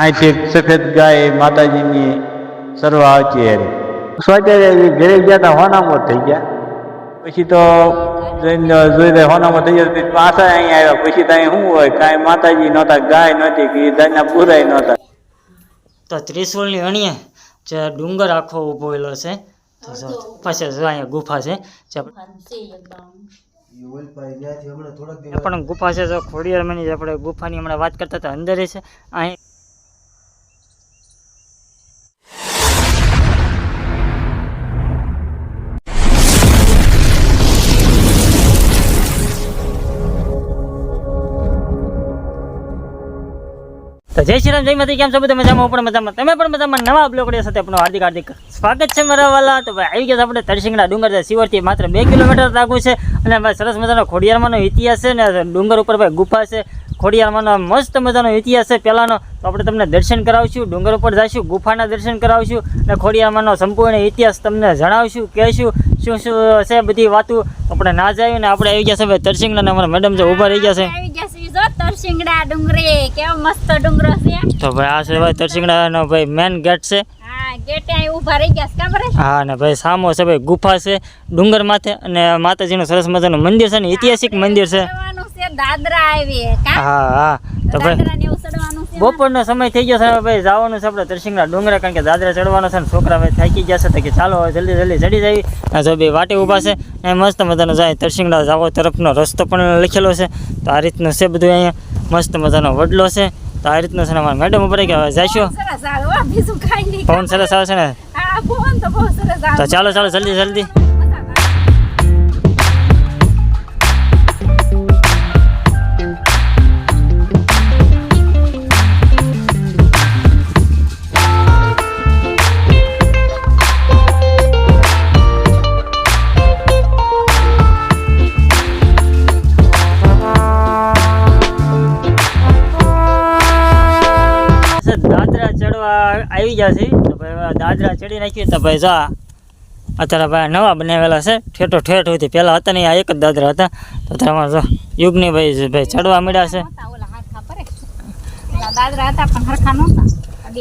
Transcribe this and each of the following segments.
અહીંથી સફેદ ગાય માતાજીની સરવા આવતી હારી. સ્વાચાર્ય ઘરે ગયા હતા હોનામો થઈ ગયા? પછી તો જઈને જોઈ રહ્યા હોનામો થઈ ગયા પછી પાછા અહીંયા આવ્યા. પછી તો અહીં શું હોય? કાંઈ માતાજી નહોતા ગાય નહોતી કે દાના પૂરાય નહોતા. તો ત્રિશુલની અણીએ જે ડુંગર આખો ઊભો છે તો જો અહીંયા ગુફા છે. પણ ગુફા છે જો ખોડિયારમાંની જે આપણે ગુફાની હમણાં વાત કરતા હતા અંદર છે. અહીં તો જય શ્રી રામ, જય માતા કેમ છો? બધા મજામાં? પણ મજામાં. તમે પણ મજામાં? નવા બ્લોકડીઓ સાથે આપણું હાર્દિક હાર્દિક સ્વાગત છે મારા વાલા. તો ભાઈ, આવી ગયા આપણે તરસિંગડા ડુંગર છે સિવરથી માત્ર બે કિલોમીટર આગું છે. અને ભાઈ, સરસ મજાનો ખોડિયારમાંનો ઇતિહાસ છે ને ડુંગર ઉપર ભાઈ ગુફા છે. ખોડિયારમાંનો મસ્ત મજાનો ઇતિહાસ છે પહેલાંનો. તો આપણે તમને દર્શન કરાવશું, ડુંગર ઉપર જઈશું, ગુફાના દર્શન કરાવશું અને ખોડિયારમાંનો સંપૂર્ણ ઇતિહાસ તમને જણાવશું, કહેશું. શું શું છે બધી વાતો? આપણે ના જાય ને આપણે આવી ગયા છે ભાઈ તરસિંગડા અમારા મેડમ છે ઊભા રહી ગયા છે. તરસિંગડા ડુંગરી. કેવો મસ્ત ડુંગરો છે. તો ભાઈ આ છે ભાઈ તરસિંગડાનો ભાઈ મેન ગેટ છે. હા ગેટે અહીં ઊભા રહી ગયા ખબર છે હા ને ભાઈ સામો છે ભાઈ ગુફા છે ડુંગર માથે અને માતાજીનું સરસ મજાનું મંદિર છે ને ઐતિહાસિક મંદિર છે. દાદરા આવી હા હા. તો ભાઈ દાદરાને એવું ચડવાનું છે બપોરનો સમય થઈ ગયો છે ભાઈ જવાનું છે આપણે તરસિંગના ડુંગરા કારણ કે દાદરા ચડવાનો છે ને છોકરા ભાઈ થાકી ગયા છે તો કે ચાલો હવે જલ્દી જલ્દી ચડી જાય જો ભાઈ વાટી ઊભા છે એ મસ્ત મજાનો જાય તરસિંગડા જાવો તરફનો રસ્તો પણ લખેલો છે. તો આ રીતનું છે બધું અહીંયા. મસ્ત મજાનો વડલો છે. તો આ રીતનું છે ને અમારા મેડમ ઉપર કે હવે જઈશું. પવન સરસ આવે છે ને? તો ચાલો ચાલો જલ્દી જલ્દી. આવી છે. તો ભાઈ દાદરા ચડી નાખીએ તો ભાઈ જા. અત્યારે ભાઈ નવા બનાવેલા છે. ઠેઠો ઠેઠ હોતી પહેલાં હતા નહીં આ એક જ દાદરા હતા. તો અત્યારે યુગની ભાઈ ભાઈ ચડવા મળ્યા છે.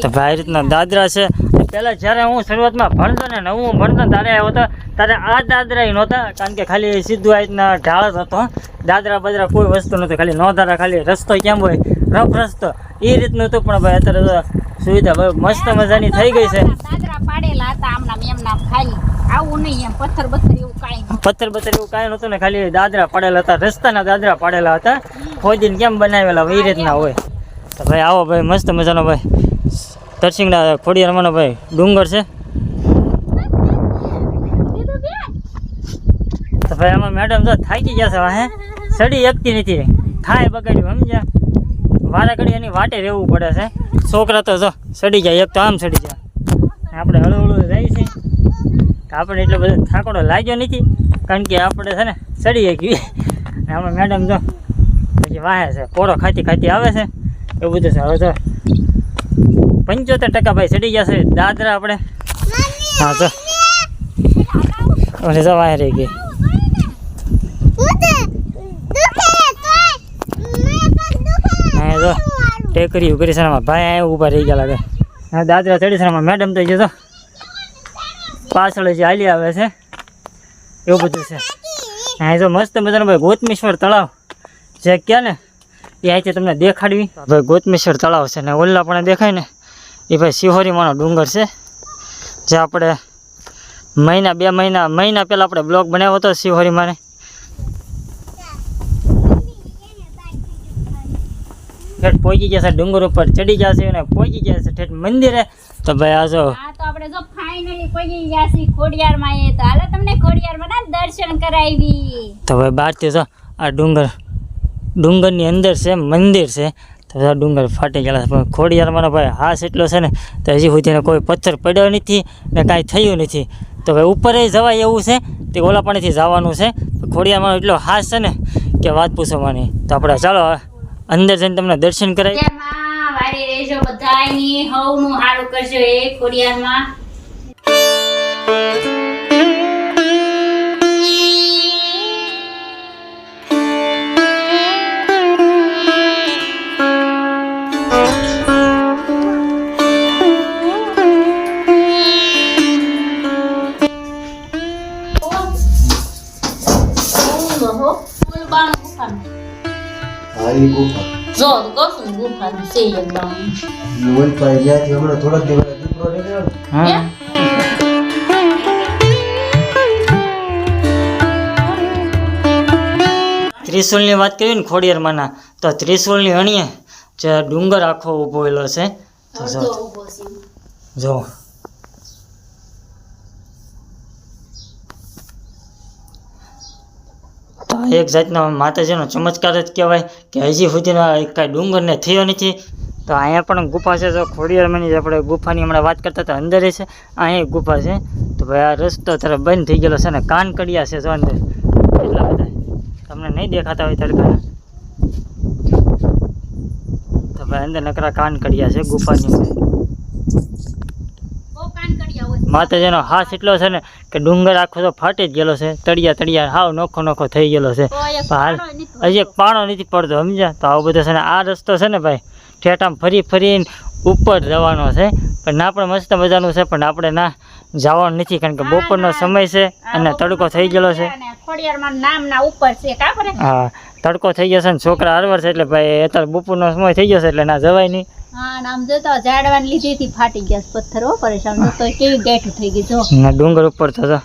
તો ભાઈ રીતના દાદરા છે. પહેલાં જ્યારે હું શરૂઆતમાં ભણતો ને નવું ભણતો તારે આવ્યો હતો ત્યારે આ દાદરા એ નહોતા. કારણ કે ખાલી સીધું આ રીતના ઢાળ હતો. દાદરા બાદરા કોઈ વસ્તુ નહોતી. ખાલી નોંધારા ખાલી રસ્તો કેમ હોય? રફ રસ્તો. એ રીતનું હતું પણ ભાઈ અત્યારે સુવિધા મસ્ત મજાની થઈ ગઈ છે. દાદરા પાડેલા હતા આમનામ એમના ખાલી. આવું નહીં એમ પથ્થર બથ્થર એવું કાંઈ પથ્થર બથ્થર એવું કાંઈ નહોતું ને ખાલી દાદરા પાડેલા હતા રસ્તાના દાદરા પાડેલા હતા. ખોદીને કેમ બનાવેલા એ રીતના હોય. તો ભાઈ આવો ભાઈ મસ્ત મજાનો ભાઈ. તરસિંગડા ખોડિયારમાંનો ભાઈ ડુંગર છે. તો ભાઈ આમાં મેડમ તો થાકી ગયા છે હે સડી એકતી નથી. થાય બગાડ્યું સમજ્યા? વારા ઘડી એની વાટે રહેવું પડે છે. છોકરા તો જો સડી જાય એક તો આમ સડી જાય. આપણે હળવું હળવું જાય છે. આપણે એટલો બધો થાકડો લાગ્યો નથી કારણ કે આપણે છે ને સડી ગઈ આમાં મેડમ જો પછી વાહે છે પોરો ખાતી ખાતી આવે છે. એવું બધું છે. હવે તો પંચોતેર ટકા ભાઈ સડી ગયા છે દાદરા આપણે. હા તો અને જો વાહે રહી ગઈ. હા જો. ટેકરી કરી છે ને આમાં ભાઈ અહીંયા ઊભા રહી ગયા લાગે હા દાદરા ચડી છે મેડમ થઈ જતો પાછળ જે હાલી આવે છે. એવું બધું છે. હા જો મસ્ત મજાનો ભાઈ ગોતમેશ્વર તળાવ. જે ક્યાં ને, એ અહીંથી તમને દેખાડવી. ભાઈ ગોતમેશ્વર તળાવ છે ને, ઓલા પણ દેખાય ને. એ ભાઈ શિહોરીમાંનો ડુંગર છે. જે આપણે મહિના, બે મહિના મહિના પહેલાં આપણે બ્લોગ બનાવ્યો હતો શિહોરીમાં ઠેઠ પહોંચી ગયા છે ડુંગર ઉપર ચડી ગયા છે અને પહોંચી ગયા છે ઠેઠ મંદિરે. તો ભાઈ આ જો હા તો આપણે જો ફાઇનલી પહોંચી ગયા છીએ ખોડિયારમાં એ તો હાલો તમને ખોડિયારમાં ના દર્શન કરાવી. તો ભાઈ બહારથી જો આ ડુંગર ડુંગરની અંદર છે મંદિર છે. તો આ ડુંગર ફાટી ગયેલા છે. પણ ખોડિયારમાંનો ભાઈ હાસ એટલો છે ને તો હજી સુધીને કોઈ પથ્થર પડ્યો નથી ને કાંઈ થયું નથી. તો ભાઈ ઉપર જવાય એવું છે તે ઓલા પાણીથી જવાનું છે. ખોડિયારમાં એટલો હાસ છે ને કે વાત પૂછવાની. તો આપણે ચાલો હવે અંદર જઈને તમને દર્શન કરાય. વારી બધાયની. હવનું હારું કરજો એ ખોડિયારમાં. આવી ગુફા જો ને ગુફા છે એકદમ વનપાઈ જ્યાંથી હમણાં થોડાક દિવસ દીકરો નીકળ્યો ને, હા ત્રિશુલની વાત કરીએ ને ખોડિયારમાંના તો ત્રિશુલની અણીએ જે ડુંગર આખો ઊભો છે. તો જો જો. તો એક જાતનો માતાજીનો ચમત્કાર જ કહેવાય કે હજી સુધીનો કાંઈ ડુંગરને થયો નથી. તો અહીંયા પણ ગુફા છે, તો ખોડિયારમાંની આપણે ગુફાની હમણાં વાત કરતા હતા, અંદર છે અહીંયા ગુફા છે. તો ભાઈ આ રસ્તો તરફ બંધ થઈ ગયેલો છે ને કાન કડિયા છે તો અંદર. એટલા બધા. તમને નહીં દેખાતા હોય તડકાના. તો ભાઈ અંદર નકરા કાન કડિયા છે ગુફાની અંદર બહુ કાન કડિયા હોય માતાજીનો હાથ એટલો છે ને કે ડુંગર આખો તો ફાટી જ ગયેલો છે તળિયા તળિયા હાવ નોખો નોખો થઈ ગયેલો છે. હાલ હજી એક પાણો નથી પડતો સમજ્યા? તો આવું બધું છે ને આ રસ્તો છે ને ભાઈ ઠેઠામ ફરી ફરીને ઉપર જવાનો છે. પણ ના પણ મસ્ત મજાનું છે પણ આપણે ના જવાનું નથી કારણ કે બપોરનો સમય છે અને તડકો થઈ ગયેલો છે. હા તડકો થઈ ગયો છે ને છોકરા હરવર છે એટલે ભાઈ અત્યારે બપોરનો સમય થઈ ગયો છે એટલે ના જવાય નહીં. હા જોતો ઝાડવાની લીધેથી ફાટી ગયા છે પથ્થરો પરેશાન. જોતો કેવી ગેઠું થઈ ગઈ જો. ને ડુંગર ઉપર તો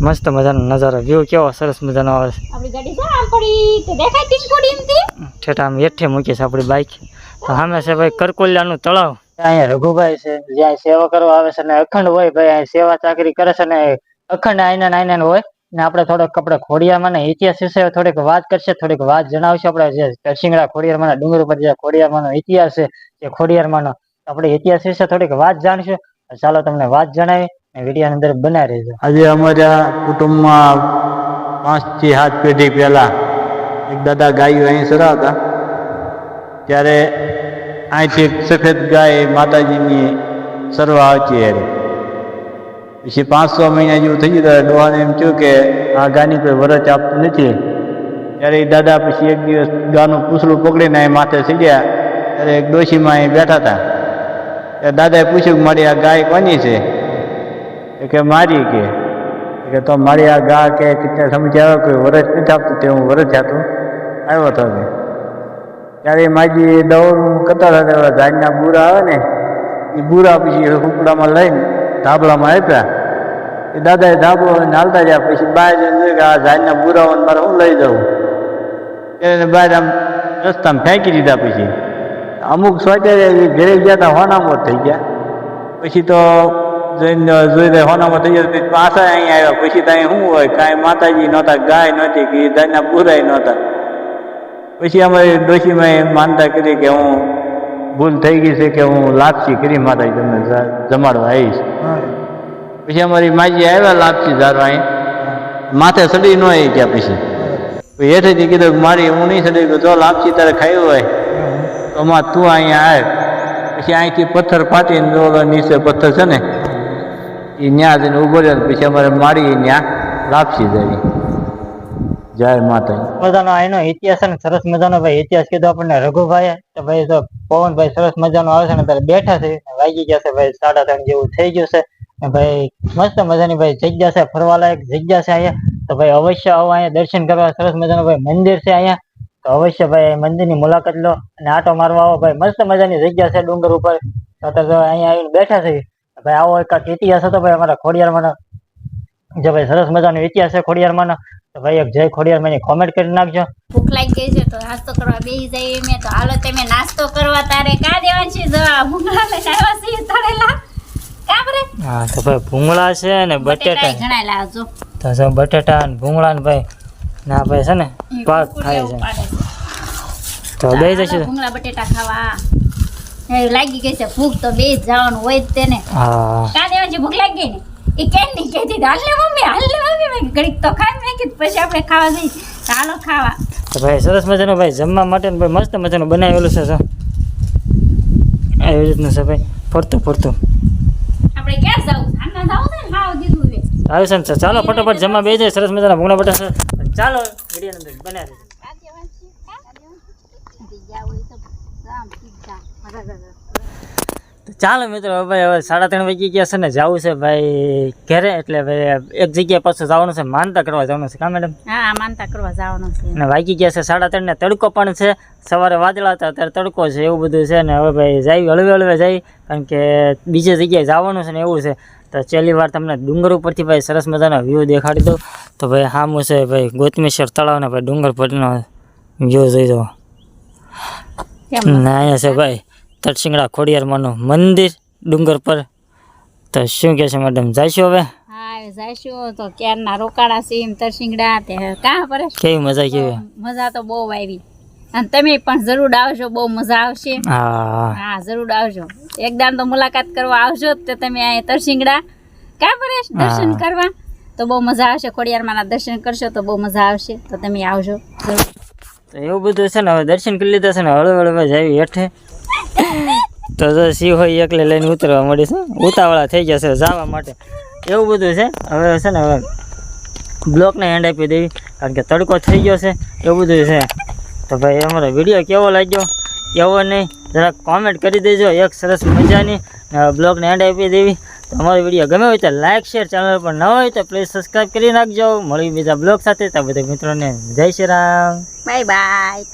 મસ્ત મજાનો નજારો. વ્યૂ કેવો સરસ મજાનો આવે છે. આપણી ગાડી છે આમ પડી તે દેખાતી જ પડી એમથી ઠેઠ આમ હેઠે મૂકી છે આપણી બાઇક તો સામે છે ભાઈ કરકોલિયાનું તળાવ. અહીંયા રઘુભાઈ છે જ્યાં સેવા કરવા આવે છે ને અખંડ હોય ભાઈ અહીં સેવા ચાકરી કરે છે ને અખંડ આઈના આઈના હોય. ને આપણે થોડોક આપણે ખોડિયામાં ને ઇતિહાસ વિશે થોડીક વાત કરશે, થોડીક વાત જણાવશે આપણે જે દરસિંગડા ખોડિયારમાં ડુંગર ઉપર જે ખોડિયારમાંનો ઇતિહાસ છે, જે ખોડિયારમાંનો આપણે ઇતિહાસ વિશે થોડીક વાત જાણશું. ચાલો તમને વાત જણાવી વીડિયો અંદર બનાવી રહેજો આજે અમારા કુટુંબમાં પાંચથી સાત પેઢી પહેલા એક દાદા ગાયો અહીં સરાવતા. ત્યારે અહીંથી સફેદ ગાય માતાજીની સરવા આવતી હતી પછી પાંચસો મહિના જેવું થઈ ગયું, ત્યારે ડોહાને એમ થયું કે આ ગાની કોઈ વરચ આપતું નથી. ત્યારે એ દાદા પછી એક દિવસ ગાનું પૂછડું પકડીને એ માથે સીડ્યા, ત્યારે એક ડોશીમાં અહીં બેઠા હતા. ત્યારે દાદાએ પૂછ્યું કે મારી આ ગાય કોની છે? કે મારી કે. કે તો મારી આ ગા કે કેટલા સમજ આવ્યો કોઈ વરસ નથી આપતું, તે હું વરસ જાતો આવ્યો હતો ત્યારે માજી દવડું કરતા હતા ઝાડના બુરા આવે ને, એ બુરા પછી હુકડામાં લઈને ધાબળામાં આપ્યા. એ દાદાએ ધાબળો હાલતા ગયા. પછી બહાર જઈને કે આ ઝાડના બુરાઓને મારે હું લઈ જાઉં એને બહાર આમ રસ્તામાં ફેંકી દીધા પછી. અમુક સોચે ઘરે ગયા હતા હોનામો થઈ ગયા. પછી તો જોઈને જોઈને હોનામાં થઈ ગયા પછી અહીંયા આવ્યા. પછી તો અહીં શું હોય? કાંઈ માતાજી નહોતા, ગાય નહોતી, કે દાના બુરાય નહોતા. પછી અમારી ડોશીમાં માનતા કરી કે હું ભૂલ થઈ ગઈ છે કે હું લાપસી કરી માતાજી તમને જમાડવા આવીશ. પછી અમારી માજી આવ્યા લાપસી ધારવા અહીં. માથે સડી ન આવી ગયા પછી. હેઠેથી કીધું મારી હું નહીં સડી ગયું જો લાપસી તારે ખાયું હોય તો માં તું અહીંયા આવ. પછી અહીંથી પથ્થર ફાટીને ઓલો નીચે પથ્થર છે ને એ ન્યા જઈને ઊભો રહ્યો પછી અમારે મારી ન્યા લાપસી જાય જય માતા મજાનો એનો ઇતિહાસ છે ને સરસ મજાનો ભાઈ. ઇતિહાસ કીધો આપણને રઘુભાઈ તો ભાઈ તો પવનભાઈ સરસ મજાનો આવે ને ત્યારે બેઠા છે. વાગી ગયા છે ભાઈ સાડા ત્રણ જેવું થઈ ગયું છે. ભાઈ મસ્ત મજાની ભાઈ જગ્યા છે, ફરવાલાયક જગ્યા છે અહીંયા. તો ભાઈ અવશ્ય આવો અહીંયા, દર્શન કરવા. સરસ મજાનું ભાઈ મંદિર છે અહીંયા. તો અવશ્ય ભાઈ મંદિરની મુલાકાત લો અને આટો મારવા આવો ભાઈ. મસ્ત મજાની જગ્યા છે ડુંગર ઉપર. અત્યારે અહીંયા આવીને બેઠા છે. ભાઈ આવો એક ઇતિહાસ હતો ભાઈ અમારા ખોડિયારમાં જે ભાઈ સરસ મજાનો ઇતિહાસ છે ખોડિયારમાં તો ભાઈ એક જય ખોડિયારમાં કોમેન્ટ કરી નાખજો. ભૂખ લાગી ગઈ છે તો નાસ્તો કરવા બેસી જાય મેં તો હાલો તમે નાસ્તો કરવા તારે કા દેવા છે? જવા ભૂંગળા લઈને આવ્યા છીએ તળેલા. કાબરે હા તો ભાઈ ભૂંગળા છે ને બટેટા ઘણા લાવજો. તો જો બટેટા ને ભૂંગળા ને ભાઈ ના ભાઈ છે ને પાક ખાય છે. તો બે જશે. ભૂંગળા બટેટા ખાવા. એ લાગી ગઈ છે ભૂખ તો બે જવાનું હોય જ તેને. હા. કા દેવા છે? ભૂખ લાગી ગઈ ને? એ કેમ નહીં કહેતી હાલ લે મમ્મી હાલ લે મમ્મી. મેં ઘડીક તો ખાઈ મેં કીધું પછી આપણે ખાવા જઈએ. ચાલો ખાવા. તો ભાઈ સરસ મજાનો ભાઈ જમવા માટે ભાઈ મસ્ત મજાનું બનાવેલું છે જો. એવી રીતનું છે ભાઈ. ફરતું ફરતું. આપણે ક્યાં જવું આના જવું છે ને? ખાવા દીધું છે. આવ્યું છે ને ચાલો ફટાફટ જમવા બે જાય સરસ મજાના ભૂંગળા બટા છે. ચાલો વીડિયો અંદર બનાવી તો ચાલો મિત્રો હવે હવે સાડા ત્રણ વાગી ગયા છે ને જવું છે ભાઈ ઘરે એટલે ભાઈ એક જગ્યાએ પાછું જવાનું છે માનતા કરવા જવાનું છે. કા મેડમ? હા માનતા કરવા જવાનું છે. અને વાગી ગયા છે સાડા ત્રણ ને તડકો પણ છે. સવારે વાદળા હતા અત્યારે તડકો છે એવું બધું છે ને હવે ભાઈ જાય હળવે હળવે જાય કારણ કે બીજે જગ્યાએ જવાનું છે ને એવું છે. તો છેલ્લી વાર તમને ડુંગર ઉપરથી ભાઈ સરસ મજાનો વ્યૂ દેખાડી દઉં. તો ભાઈ સામું છે ભાઈ ગોતમેશ્વર તળાવ ને ભાઈ ડુંગર પરનો વ્યૂ જોઈ દો ના છે ભાઈ. તરસિંગડા ખોડિયારમાંનું મંદિર ડુંગર પર. તો શું કહે છે મેડમ જઈશું હવે? હા જાઈશું તો ક્યારના રોકાણા છે તરસિંગડા તે કાં કેવી મજા કેવી? મજા તો બહુ આવી. અને તમે પણ જરૂર આવજો બહુ મજા આવશે. હા. હા જરૂર આવજો. એકદમ તો મુલાકાત કરવા આવજો જ તે તમે અહીંયા તરસિંગડા કાં પરેશ દર્શન કરવા? તો બહુ મજા આવશે. ખોડિયારમાંના દર્શન કરશો તો બહુ મજા આવશે. તો તમે આવજો. તો એવું બધું છે ને હવે દર્શન કરી લીધા છે ને હળવે હળવે જાય હેઠે. તો સિંહ હોય એકલે લઈને ઉતરવા મળી છે. ઉતાવળા થઈ છે જવા માટે. એવું બધું છે. હવે છે ને, હવે બ્લોકને હેન્ડ આપી દેવી. કારણ કે તડકો થઈ ગયો છે. એવું બધું છે. તો ભાઈ, અમારો વીડિયો કેવો લાગ્યો? કેવો નહીં? જરાક કોમેન્ટ કરી દેજો. એક સરસ મજાની. બ્લોગને હેન્ડ આપી દેવી. તો અમારો વીડિયો ગમે હોય તો લાઇક શેર ચેનલ પર ન હોય તો પ્લીઝ સબસ્ક્રાઈબ કરી નાખજો. મળી બીજા બ્લોગ સાથે. તો બધા મિત્રોને જય શ્રી રામ. Bye bye